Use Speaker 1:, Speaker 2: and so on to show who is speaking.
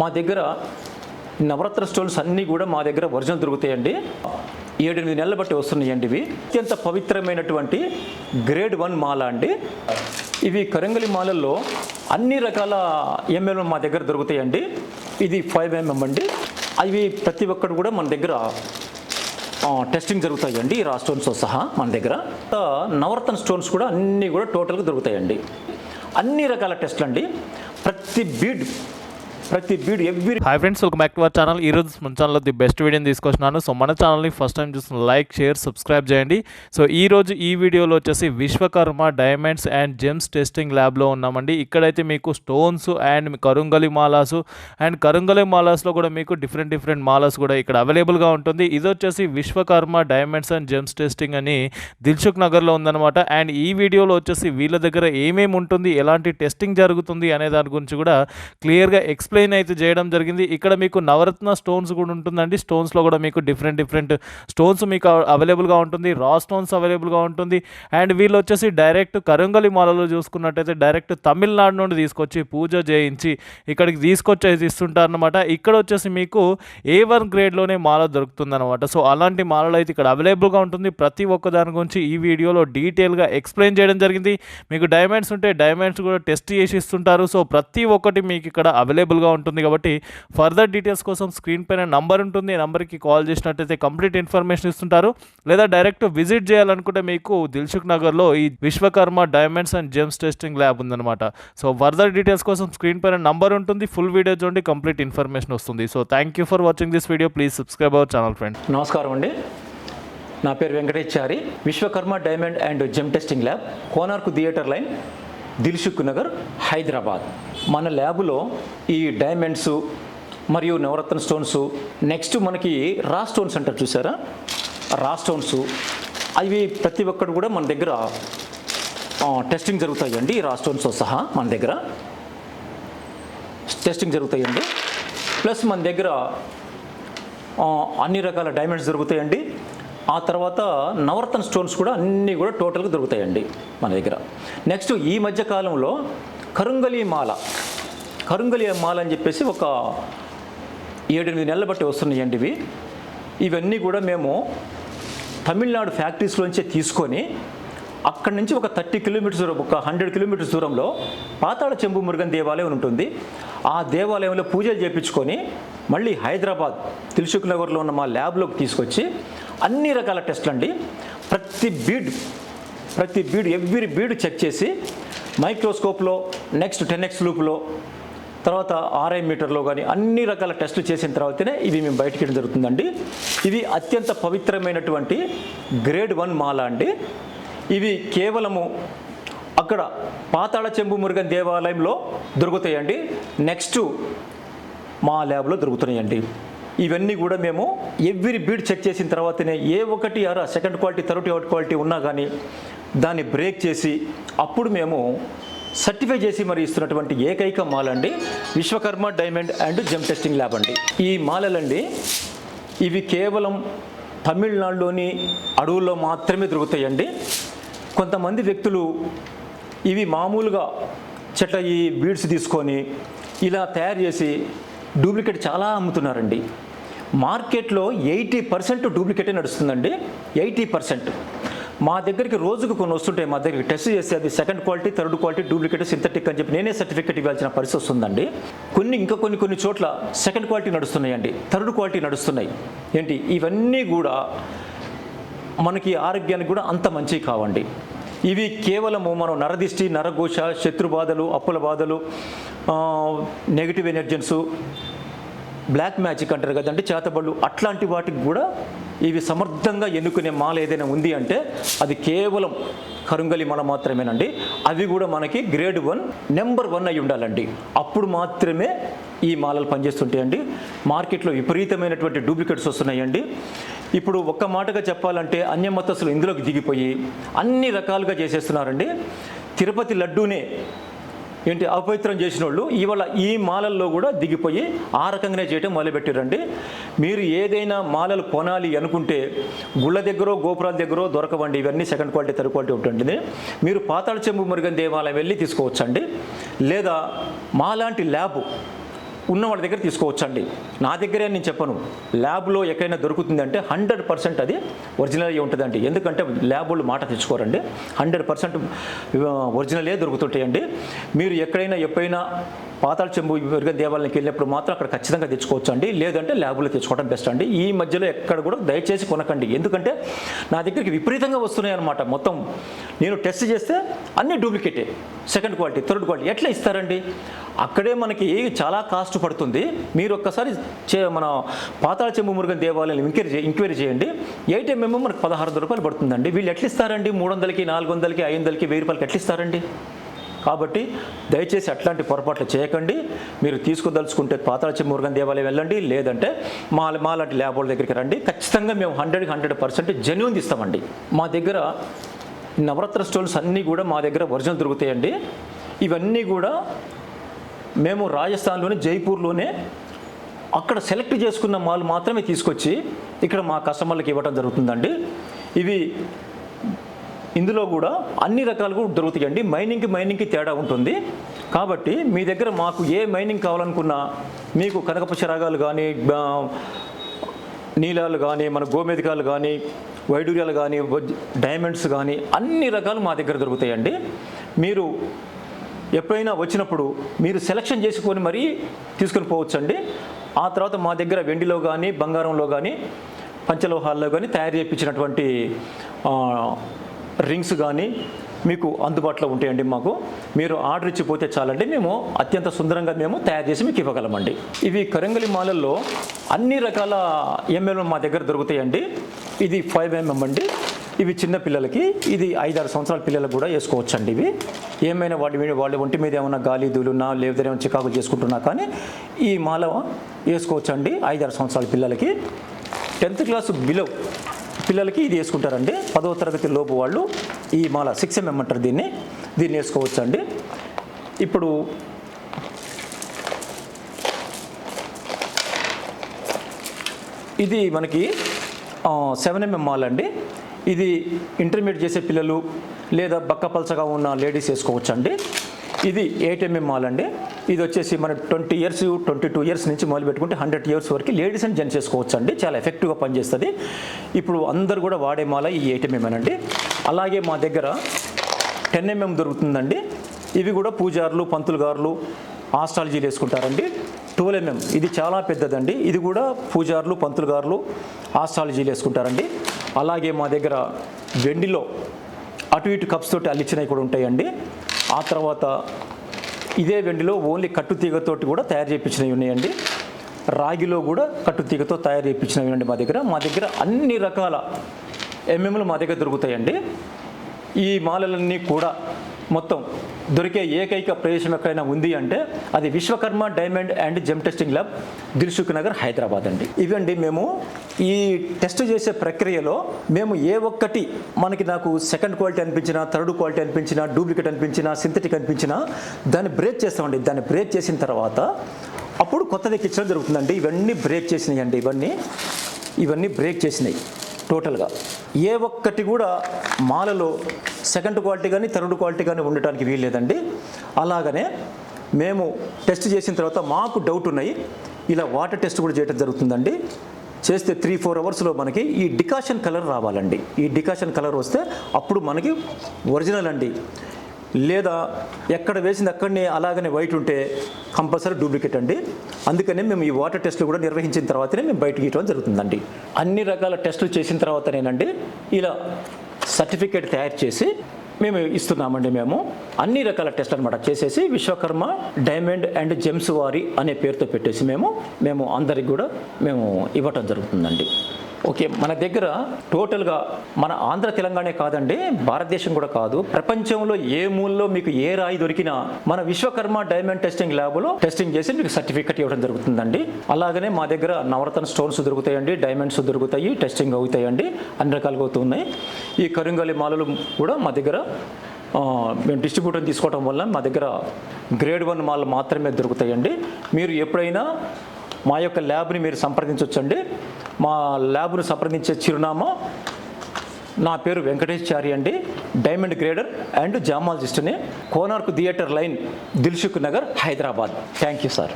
Speaker 1: మా దగ్గర నవరత్న స్టోన్స్ అన్నీ కూడా మా దగ్గర ఒరిజినల్ దొరుకుతాయండి. ఏడెనిమిది నెలలు బట్టి వస్తున్నాయండి ఇవి. అత్యంత పవిత్రమైనటువంటి గ్రేడ్ వన్ మాల అండి. ఇవి కరంగలి మాలల్లో అన్ని రకాల ఎంఎల్ మా దగ్గర దొరుకుతాయండి. ఇది ఫైవ్ ఎంఎం అండి. అవి ప్రతి ఒక్కటి కూడా మన దగ్గర టెస్టింగ్ జరుగుతాయండి. ఈ రా స్టోన్స్తో సహా మన దగ్గర. నవరత్న స్టోన్స్ కూడా అన్నీ కూడా టోటల్గా దొరుకుతాయండి. అన్ని రకాల టెస్ట్లు అండి ప్రతి బీడ్ ప్రతి video every
Speaker 2: hi friends welcome back to our channel ఈ రోజు మన ఛానల్లో ది బెస్ట్ వీడియోని తీసుకొచ్చినాను. సో మన ఛానల్ని ఫస్ట్ టైం చూసిన లైక్ షేర్ సబ్స్క్రైబ్ చేయండి. సో ఈ రోజు ఈ వీడియోలో వచ్చేసి Vishwakarma diamonds and gems testing ల్యాబ్లో ఉన్నామండి. ఇక్కడైతే మీకు స్టోన్స్ అండ్ కరుంగలి మాలాస్ అండ్ కరుంగలి మాలాస్లో కూడా మీకు డిఫరెంట్ డిఫరెంట్ మాలాస్ కూడా ఇక్కడ అవైలబుల్గా ఉంటుంది. ఇది వచ్చేసి Vishwakarma diamonds and gems testing అని దిల్సుఖ్ నగర్లో ఉందన్నమాట. అండ్ ఈ వీడియోలో వచ్చేసి వీళ్ళ దగ్గర ఏమేమి ఉంటుంది ఎలాంటి టెస్టింగ్ జరుగుతుంది అనే దాని గురించి కూడా క్లియర్గా ఎక్స్ప్లెయిన్ ఎక్స్ప్లెయిన్ అయితే చేయడం జరిగింది. ఇక్కడ మీకు నవరత్న స్టోన్స్ కూడా ఉంటుందండి. స్టోన్స్లో కూడా మీకు డిఫరెంట్ డిఫరెంట్ స్టోన్స్ మీకు అవైలబుల్గా ఉంటుంది. రా స్టోన్స్ అవైలబుల్గా ఉంటుంది. అండ్ వీళ్ళు వచ్చేసి డైరెక్ట్ కరంగలి మాలలో చూసుకున్నట్టయితే డైరెక్ట్ తమిళనాడు నుండి తీసుకొచ్చి పూజ చేయించి ఇక్కడికి తీసుకొచ్చి ఇస్తుంటారనమాట ఇక్కడ వచ్చేసి మీకు ఏ వన్ గ్రేడ్లోనే మాల దొరుకుతుందన్నమాట. సో అలాంటి మాలలు అయితే ఇక్కడ అవైలబుల్గా ఉంటుంది. ప్రతి ఒక్క దాని గురించి ఈ వీడియోలో డీటెయిల్గా ఎక్స్ప్లెయిన్ చేయడం జరిగింది. మీకు డైమండ్స్ ఉంటే డైమండ్స్ కూడా టెస్ట్ చేసి ఇస్తుంటారు. సో ప్రతి ఒక్కటి మీకు ఇక్కడ అవైలబుల్గా ఉంటుంది కాబట్టి ఫర్దర్ డీటెయిల్స్ కోసం స్క్రీన్ పైన నంబర్ ఉంటుంది. నెంబర్కి కాల్ చేసినట్టయితే కంప్లీట్ ఇన్ఫర్మేషన్ ఇస్తుంటారు. లేదా డైరెక్ట్ విజిట్ చేయాలనుకుంటే మీకు దిల్సుఖ్ నగర్లో ఈ Vishwakarma diamonds and gems testing lab ఉందన్నమాట. సో ఫర్దర్ డీటెయిల్స్ కోసం స్క్రీన్ పైన నంబర్ ఉంటుంది. ఫుల్ వీడియో చూడండి కంప్లీట్ ఇన్ఫర్మేషన్ వస్తుంది. So thank you for watching this video please subscribe our channel friend
Speaker 1: నమస్కారం అండి. నా పేరు Venkateshari Vishwakarma diamond and gem testing lab Konark theatre line Dilsukhnagar Hyderabad. మన ల్యాబులో ఈ డైమండ్స్ మరియు నవరత్న స్టోన్స్ నెక్స్ట్ మనకి రా స్టోన్స్ అంటారు చూసారా? రా స్టోన్స్. అవి ప్రతి ఒక్కటి కూడా మన దగ్గర టెస్టింగ్ జరుగుతాయండి. రా స్టోన్స్తో సహా మన దగ్గర. టెస్టింగ్ జరుగుతాయండి. ప్లస్ మన దగ్గర అన్ని రకాల డైమండ్స్ దొరుకుతాయండి. ఆ తర్వాత నవరత్న స్టోన్స్ కూడా అన్నీ కూడా టోటల్గా దొరుకుతాయండి మన దగ్గర. నెక్స్ట్ ఈ మధ్య కాలంలో కరుంగలి మాల కరుంగలి మాల అని చెప్పేసి ఒక ఏడెనిమిది నెలల బట్టి వస్తున్నాయండి ఇవి. ఇవన్నీ కూడా మేము తమిళనాడు ఫ్యాక్టరీస్లోంచే తీసుకొని అక్కడి నుంచి ఒక థర్టీ కిలోమీటర్స్ దూరం ఒక హండ్రెడ్ కిలోమీటర్స్ దూరంలో పాతాళ చెంబు మురుగన్ దేవాలయం ఉంటుంది. ఆ దేవాలయంలో పూజలు చేయించుకొని మళ్ళీ హైదరాబాద్ దిల్సుఖ్ నగర్లో ఉన్న మా ల్యాబ్లోకి తీసుకొచ్చి అన్ని రకాల టెస్ట్లు అండి ప్రతి బీడ్ ప్రతి బీడ్ ఎవ్రీ బీడ్ చెక్ చేసి మైక్రోస్కోప్లో నెక్స్ట్ టెన్ ఎక్స్ లూప్లో తర్వాత ఆర్ఐ మీటర్లో కానీ అన్ని రకాల టెస్టులు చేసిన తర్వాతనే ఇవి మేము బయటకి వెళ్ళడం జరుగుతుందండి. ఇవి అత్యంత పవిత్రమైనటువంటి గ్రేడ్ వన్ మాల అండి. ఇవి కేవలము అక్కడ పాతాళ చెంబు మురుగన్ దేవాలయంలో దొరుకుతాయండి. నెక్స్ట్ మా ల్యాబ్లో దొరుకుతున్నాయండి. ఇవన్నీ కూడా మేము ఎవ్రీ బీడ్ చెక్ చేసిన తర్వాతనే ఏ ఒకటి అరా సెకండ్ క్వాలిటీ థర్డ్ క్వాలిటీ ఉన్నా కానీ దాన్ని బ్రేక్ చేసి అప్పుడు మేము సర్టిఫై చేసి మరి ఇస్తున్నటువంటి ఏకైక మాల్ అండి Vishwakarma diamond and gem testing lab అండి. ఈ మాలలండి ఇవి కేవలం తమిళనాడులోని అడవుల్లో మాత్రమే దొరుకుతాయండి. కొంతమంది వ్యక్తులు ఇవి మామూలుగా చెట్ల ఈ బీడ్స్ తీసుకొని ఇలా తయారు చేసి డూప్లికేట్ చాలా అమ్ముతున్నారండి. మార్కెట్లో ఎయిటీ పర్సెంట్ డూప్లికేటే నడుస్తుందండి. Eighty percent. మా దగ్గరికి రోజుకు కొన్ని వస్తుంటాయి మా దగ్గరికి టెస్ట్ చేసి అది second quality third quality duplicate synthetic అని చెప్పి నేనే సర్టిఫికేట్ ఇవ్వాల్సిన పరిస్థితి వస్తుందండి. కొన్ని ఇంకా కొన్ని కొన్ని చోట్ల సెకండ్ క్వాలిటీ నడుస్తున్నాయండి థర్డ్ క్వాలిటీ నడుస్తున్నాయి. ఏంటి? ఇవన్నీ కూడా మనకి ఆరోగ్యానికి కూడా అంత మంచివి కావండి. ఇవి కేవలము మనం నరదిష్టి నరఘోష శత్రు బాధలు అప్పుల బాధలు నెగిటివ్ ఎనర్జెన్సు బ్లాక్ మ్యాజిక్ అంటారు కదండి చేతబళ్ళు అట్లాంటి వాటికి కూడా ఇవి సమర్థంగా ఎన్నుకునే మాల ఏదైనా ఉంది అంటే అది కేవలం కరుంగలి మాల మాత్రమేనండి. అవి కూడా మనకి గ్రేడ్ వన్ నెంబర్ వన్ అయి ఉండాలండి. అప్పుడు మాత్రమే ఈ మాలలు పనిచేస్తుంటాయండి. మార్కెట్లో విపరీతమైనటువంటి డూప్లికేట్స్ వస్తున్నాయండి. ఇప్పుడు ఒక్క మాటగా చెప్పాలంటే అన్యమతస్తులు ఇందులోకి దిగిపోయి అన్ని రకాలుగా చేసేస్తున్నారండి. తిరుపతి లడ్డూనే ఏంటి అపవిత్రం చేసిన వాళ్ళు ఇవాళ ఈ మాలల్లో కూడా దిగిపోయి ఆ రకంగానే చేయటం మొదలుపెట్టారండి మీరు ఏదైనా మాలలు కొనాలి అనుకుంటే గుళ్ళ దగ్గర గోపురాల దగ్గర దొరకవండి. ఇవన్నీ సెకండ్ క్వాలిటీ థర్డ్ క్వాలిటీ ఉంటుంది. మీరు పాతాళ చెంబు మురుగన్ దేవాలయం వెళ్ళి తీసుకోవచ్చండి. లేదా మాలాంటి ల్యాబ్ ఉన్న వాళ్ళ దగ్గర తీసుకోవచ్చండి. నా దగ్గరే నేను చెప్పను. ల్యాబ్లో ఎక్కడైనా దొరుకుతుంది అంటే హండ్రెడ్ పర్సెంట్ అది ఒరిజినల్ అయ్యి ఉంటుందండి. ఎందుకంటే ల్యాబులు మాట తెచ్చుకోరండి. Hundred percent ఒరిజినలే దొరుకుతుంటాయండి. మీరు ఎక్కడైనా ఎప్పుడైనా పాతాళ చెంబు విరగ దేవాలయానికి వెళ్ళినప్పుడు మాత్రం అక్కడ ఖచ్చితంగా తెచ్చుకోవచ్చు అండి లేదంటే ల్యాబ్లో తెచ్చుకోవడం బెస్ట్ అండి. ఈ మధ్యలో ఎక్కడ కూడా దయచేసి కొనకండి. ఎందుకంటే నా దగ్గరికి విపరీతంగా వస్తున్నాయి అనమాట మొత్తం నేను టెస్ట్ చేస్తే అన్ని డూప్లికేటే సెకండ్ క్వాలిటీ థర్డ్ క్వాలిటీ ఎట్లా ఇస్తారండి? అక్కడే మనకి చాలా కాస్ట్ పడుతుంది. మీరు ఒక్కసారి చే మన పాతాళ చెంబు మురుగన్ దేవాలయం ఎంక్వైరీ చే ఎంక్వైరీ చేయండి. ఎయిట్ ఎంఎం మనకు పదహారు వందల రూపాయలు పడుతుందండి. వీళ్ళు ఎట్లా ఇస్తారండి మూడు వందలకి నాలుగు వందలకి ఐదు వందలకి వెయ్యి రూపాయలకి ఎట్లా ఇస్తారండి కాబట్టి దయచేసి అట్లాంటి పొరపాట్లు చేయకండి. మీరు తీసుకోదలుచుకుంటే పాతాళచి మురుగన్ దేవాలయం వెళ్ళండి. లేదంటే మా మాలాంటి ల్యాబోల దగ్గరికి రండి. ఖచ్చితంగా మేము హండ్రెడ్కి హండ్రెడ్ పర్సెంట్ జెన్యున్ ఇస్తామండి. మా దగ్గర నవరత్న స్టోన్స్ అన్నీ కూడా మా దగ్గర ఒరిజినల్ దొరుకుతాయండి. ఇవన్నీ కూడా మేము రాజస్థాన్లోనే జైపూర్లోనే అక్కడ సెలెక్ట్ చేసుకున్న మాల్ మాత్రమే తీసుకొచ్చి ఇక్కడ మా కస్టమర్లకు ఇవ్వడం జరుగుతుందండి. ఇవి ఇందులో కూడా అన్ని రకాలు కూడా దొరుకుతాయండి. మైనింగ్కి మైనింగ్కి తేడా ఉంటుంది. కాబట్టి మీ దగ్గర మాకు ఏ మైనింగ్ కావాలనుకున్నా మీకు కనకపక్ష రాగాలు కానీ నీలాలు కానీ మన గోమేధికాలు కానీ వైడూర్యాలు కానీ డైమండ్స్ కానీ అన్ని రకాలు మా దగ్గర దొరుకుతాయండి. మీరు ఎప్పుడైనా వచ్చినప్పుడు మీరు సెలక్షన్ చేసుకొని మరీ తీసుకొని పోవచ్చండి. ఆ తర్వాత మా దగ్గర వెండిలో కానీ బంగారంలో కానీ పంచలోహాల్లో కానీ తయారు చేయించినటువంటి రింగ్స్ కానీ మీకు అందుబాటులో ఉంటాయండి మాకు. మీరు ఆర్డర్ ఇచ్చిపోతే చాలండి. మేము అత్యంత సుందరంగా మేము తయారు చేసి మీకు ఇవ్వగలమండి. ఇవి కరంగలి మాలల్లో అన్ని రకాల ఎంఎల్ మా దగ్గర దొరుకుతాయండి. ఇది ఫైవ్ ఎంఎం అండి. ఇవి చిన్న పిల్లలకి ఇది ఐదారు సంవత్సరాల పిల్లలకు కూడా వేసుకోవచ్చండి ఇవి. ఏమైనా వాటి మీద వాళ్ళ ఒంటి మీద ఏమైనా గాలి దూలున్నా లేదా ఏమైనా చికాకులు చేసుకుంటున్నా కానీ ఈ మాల వేసుకోవచ్చండి ఐదారు సంవత్సరాల పిల్లలకి. టెన్త్ క్లాస్ బిలో పిల్లలకి ఇది వేసుకుంటారండి. పదవ తరగతి లోపు వాళ్ళు ఈ మాల సిక్స్ ఎంఎం అంటారు దీన్ని. దీన్ని వేసుకోవచ్చు అండి ఇప్పుడు ఇది మనకి సెవెన్ ఎంఎం మాల్ అండి ఇది ఇంటర్మీడియట్ చేసే పిల్లలు లేదా బక్కపలచగా ఉన్న లేడీస్ వేసుకోవచ్చు అండి ఇది ఎయిట్ ఎంఎం మాల్ అండి ఇది వచ్చేసి మన twenty years twenty two years నుంచి మొదలు పెట్టుకుంటే హండ్రెడ్ ఇయర్స్ వరకు లేడీస్ అండ్ జెంట్స్ చేసుకోవచ్చు అండి చాలా ఎఫెక్టివ్గా పనిచేస్తుంది. ఇప్పుడు అందరు కూడా వాడే మాల ఈ ఏటీఎంఏమేనండి అలాగే మా దగ్గర టెన్ ఎంఎం దొరుకుతుందండి. ఇవి కూడా పూజారులు పంతులు గారులు ఆస్ట్రాలజీలు వేసుకుంటారండి ట్వెల్వ్ ఎంఎం ఇది చాలా పెద్దదండి. ఇది కూడా పూజారులు పంతులు గారులు ఆస్ట్రాలజీలు వేసుకుంటారండి అలాగే మా దగ్గర వెండిలో అటు ఇటు కప్స్ తోటి అల్లిచ్చినవి కూడా ఉంటాయండి. ఆ తర్వాత ఇదే వెండిలో ఓన్లీ కట్టు తీగతోటి కూడా తయారు చేయించినవి ఉన్నాయండి. రాగిలో కూడా కట్టు తీగతో తయారు చేయించినవి ఉన్నాయండి మా దగ్గర. మా దగ్గర అన్ని రకాల ఎంఎంలు మా దగ్గర దొరుకుతాయండి. ఈ మాలలన్నీ కూడా మొత్తం దొరికే ఏకైక ప్రదేశం ఎక్కడైనా ఉంది అంటే అది Vishwakarma diamond and gem testing lab Dilsukhnagar Hyderabad అండి. ఇవండి మేము ఈ టెస్ట్ చేసే ప్రక్రియలో మేము ఏ ఒక్కటి మనకి నాకు సెకండ్ క్వాలిటీ అనిపించినా థర్డ్ క్వాలిటీ అనిపించినా డూప్లికేట్ అనిపించినా సింథటిక్ అనిపించినా దాన్ని బ్రేక్ చేస్తామండి. దాన్ని బ్రేక్ చేసిన తర్వాత అప్పుడు కొత్తది ఎక్కించడం జరుగుతుందండి. ఇవన్నీ బ్రేక్ చేసినాయి అండి ఇవన్నీ ఇవన్నీ బ్రేక్ చేసినాయి. టోటల్గా. ఏ ఒక్కటి కూడా మాలలో సెకండ్ క్వాలిటీ కానీ థర్డ్ క్వాలిటీ కానీ ఉండటానికి వీల్లేదండి. అలాగనే మేము టెస్ట్ చేసిన తర్వాత మాకు డౌట్ ఉన్నాయి. ఇలా వాటర్ టెస్ట్ కూడా చేయడం జరుగుతుందండి. చేస్తే త్రీ ఫోర్ అవర్స్లో మనకి ఈ డికాషన్ కలర్ రావాలండి. ఈ డికాషన్ కలర్ వస్తే అప్పుడు మనకి ఒరిజినల్ అండి. లేదా ఎక్కడ వేసింది అక్కడనే అలాగనే వైట్ ఉంటే కంపల్సరీ డూప్లికేట్ అండి. అందుకనే మేము ఈ వాటర్ టెస్ట్లు కూడా నిర్వహించిన తర్వాతనే మేము బయటకు ఇవ్వడం జరుగుతుందండి. అన్ని రకాల టెస్టులు చేసిన తర్వాతనేనండి ఇలా సర్టిఫికేట్ తయారు చేసి మేము ఇస్తున్నామండి మేము. అన్ని రకాల టెస్ట్ అనమాట చేసేసి విశ్వకర్మ డైమండ్ అండ్ జెమ్స్ వారి అనే పేరుతో పెట్టేసి మేము మేము అందరికి కూడా మేము ఇవ్వటం జరుగుతుందండి. ఓకే మన దగ్గర టోటల్గా మన ఆంధ్ర తెలంగాణే కాదండి భారతదేశం కూడా కాదు. ప్రపంచంలో ఏ మూలలో మీకు ఏ రాయి దొరికినా మన విశ్వకర్మ డైమండ్ టెస్టింగ్ ల్యాబ్లో టెస్టింగ్ చేసి మీకు సర్టిఫికెట్ ఇవ్వడం జరుగుతుందండి. అలాగనే మా దగ్గర నవరత్న స్టోన్స్ దొరుకుతాయండి డైమండ్స్ దొరుకుతాయి టెస్టింగ్ అవుతాయండి అన్ని రకాలుగా అవుతున్నాయి. ఈ కరింగలి మాలలు కూడా మా దగ్గర మేము డిస్ట్రిబ్యూటర్ తీసుకోవడం వల్ల మా దగ్గర గ్రేడ్ వన్ మాల్ మాత్రమే దొరుకుతాయండి. మీరు ఎప్పుడైనా మా యొక్క ల్యాబ్ని మీరు సంప్రదించవచ్చండి మా ల్యాబ్ను సంప్రదించే చిరునామా. నా పేరు వెంకటేశ్చారి అండి. Diamond grader and జామాలజిస్ట్ని Konark theatre line Dilsukhnagar Hyderabad. Thank you sir.